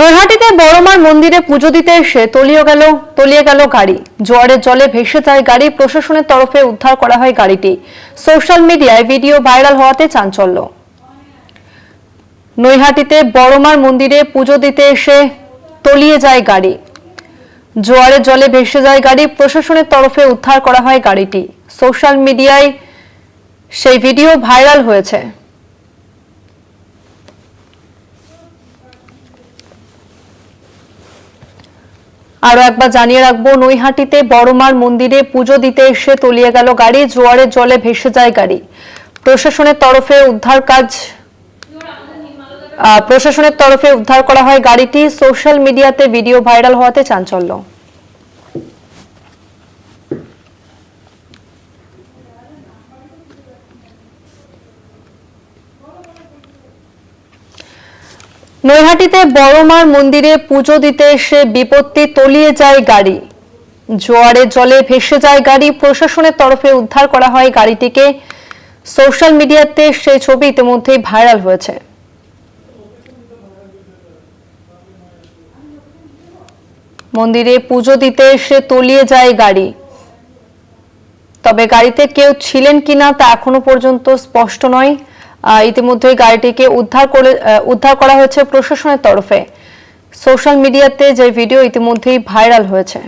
নৈহাটিতে বড়মার মন্দিরে পুজো দিতে এসে তলিয়ে গেল তলিয়ে গেল গাড়ি। জোয়ারের জলে ভেসে যায় গাড়ি, প্রশাসনের তরফে উদ্ধার করা হয় গাড়িটি। সোশ্যাল মিডিয়ায় ভিডিও ভাইরাল হওয়াতে চাঞ্চল্য। নৈহাটিতে বড়মার মন্দিরে পুজো দিতে এসে তলিয়ে যায় গাড়ি। জোয়ারের জলে ভেসে যায় গাড়ি, প্রশাসনের তরফে উদ্ধার করা হয় গাড়িটি। সোশ্যাল মিডিয়ায় সেই ভিডিও ভাইরাল হয়েছে। আরও একবার জানিয়ে রাখব, নৈহাটিতে বড়মার মন্দিরে পুজো দিতে এসে তলিয়ে গেল গাড়ি জোয়ারের জলে ভেসে যায় গাড়ি। প্রশাসনের তরফে উদ্ধার কাজ প্রশাসনের তরফে উদ্ধার করা হয় গাড়িটি। সোশ্যাল মিডিয়াতে ভিডিও ভাইরাল হওয়াতে চাঞ্চল্য। নৈহাটিতে বড়মার মন্দিরে পুজো দিতে এসে বিপত্তি তলিয়ে যায় গাড়ি। জোয়ারের জলে ভেসে যায় গাড়ি। প্রশাসনের তরফে উদ্ধার করা হয় গাড়িটিকে। সোশ্যাল মিডিয়াতে সেই ছবি ইতিমধ্যেই ভাইরাল হয়েছে। মন্দিরে পুজো দিতে এসে তলিয়ে যায় গাড়ি। তবে গাড়িতে কেউ ছিলেন কিনা তা এখনও পর্যন্ত স্পষ্ট নয়। ইতিমধ্যেই গাড়িটিকে উদ্ধার করে উদ্ধার করা হয়েছে প্রশাসনের তরফে। সোশ্যাল মিডিয়াতে যে ভিডিও ইতিমধ্যেই ভাইরাল হয়েছে।